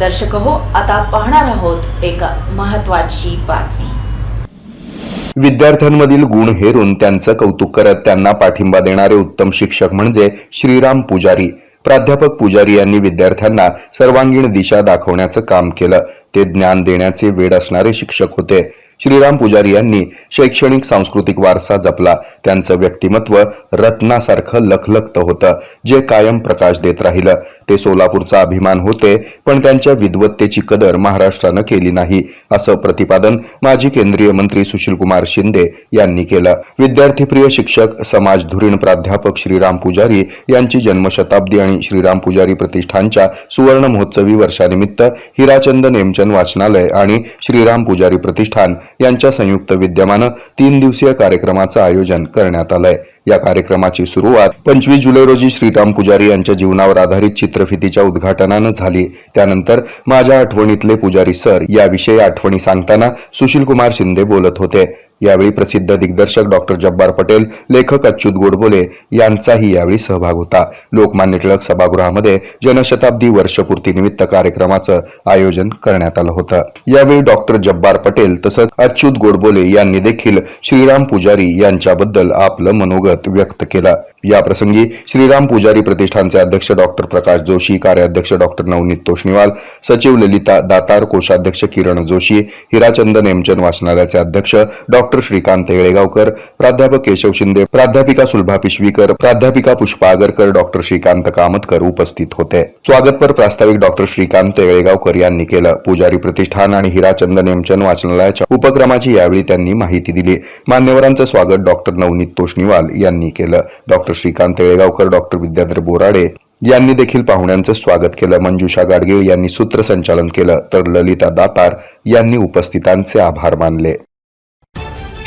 दर्शक हो आता पाहणार आहोत एक महत्वाची बातमी. विद्यार्थ्यांमधील गुण हेरून त्यांचं कौतुक करत त्यांना पाठिंबा देणारे उत्तम शिक्षक म्हणजे श्रीराम पुजारी. प्राध्यापक पुजारी यांनी विद्यार्थ्यांना सर्वांगीण दिशा दाखवण्याचं काम केलं. ते ज्ञान देण्याचे वेड असणारे शिक्षक होते. श्रीराम पुजारी यांनी शैक्षणिक सांस्कृतिक वारसा जपला. त्यांचं व्यक्तिमत्व रत्नासारखं लखलखत होतं जे कायम प्रकाश देत राहिलं. ते सोलापूरचा अभिमान होते पण त्यांच्या विद्वत्तेची कदर महाराष्ट्रानं केली नाही असं प्रतिपादन माजी केंद्रीय मंत्री सुशीलकुमार शिंदे यांनी केलं. विद्यार्थीप्रिय शिक्षक समाज धुरीण प्राध्यापक श्रीराम पुजारी यांची जन्मशताब्दी आणि श्रीराम पुजारी प्रतिष्ठानच्या सुवर्ण महोत्सवी वर्षानिमित्त हिराचंद नेमचंद वाचनालय आणि श्रीराम पुजारी प्रतिष्ठान यांच्या संयुक्त विद्यमानं तीन दिवसीय कार्यक्रमाचं आयोजन करण्यात आलंय. या कार्यक्रमाची सुरुवात पंचवीस जुलै रोजी श्रीराम पुजारी यांच्या जीवनावर आधारित चित्रफितीच्या उद्घाटनानं झाली. त्यानंतर माझ्या आठवणीतले पुजारी सर याविषयी आठवणी सांगताना सुशील कुमार शिंदे बोलत होते. यावेळी प्रसिद्ध दिग्दर्शक डॉक्टर जब्बार पटेल लेखक अच्युत गोडबोले यांचाही यावेळी सहभाग होता. लोकमान्य टिळक सभागृहामध्ये जनशताब्दी वर्षपूर्तीनिमित्त कार्यक्रमाचं आयोजन करण्यात आलं होतं. यावेळी डॉक्टर जब्बार पटेल तसंच अच्युत गोडबोले यांनी देखील श्रीराम पुजारी यांच्याबद्दल आपलं मनोगत व्यक्त केलं. याप्रसंगी श्रीराम पुजारी प्रतिष्ठानचे अध्यक्ष डॉक्टर प्रकाश जोशी कार्याध्यक्ष डॉक्टर नवनीत तोष्णीवाल सचिव ललिता दातार कोषाध्यक्ष किरण जोशी हिराचंद नेमचंद वाचनालयाचे अध्यक्ष डॉ. डॉक्टर श्रीकांत येळेगावकर प्राध्यापक केशव शिंदे प्राध्यापिका सुलभा पिशवीकर प्राध्यापिका पुष्पा आगरकर डॉक्टर श्रीकांत कामतकर उपस्थित होते. स्वागतपर प्रास्ताविक डॉक्टर श्रीकांत येळेगावकर यांनी केलं. पुजारी प्रतिष्ठान आणि हिराचंद नेमचंद वाचनालयाच्या उपक्रमाची यावेळी त्यांनी माहिती दिली. मान्यवरांचं स्वागत डॉक्टर नवनीत तोष्णीवाल यांनी केलं. डॉक्टर श्रीकांत येळेगावकर डॉक्टर विद्याधर बोराडे यांनी देखील पाहुण्यांचं स्वागत केलं. मंजुषा गाडगीळ यांनी सूत्रसंचालन केलं. तर ललिता दातार यांनी उपस्थितांचे आभार मानले.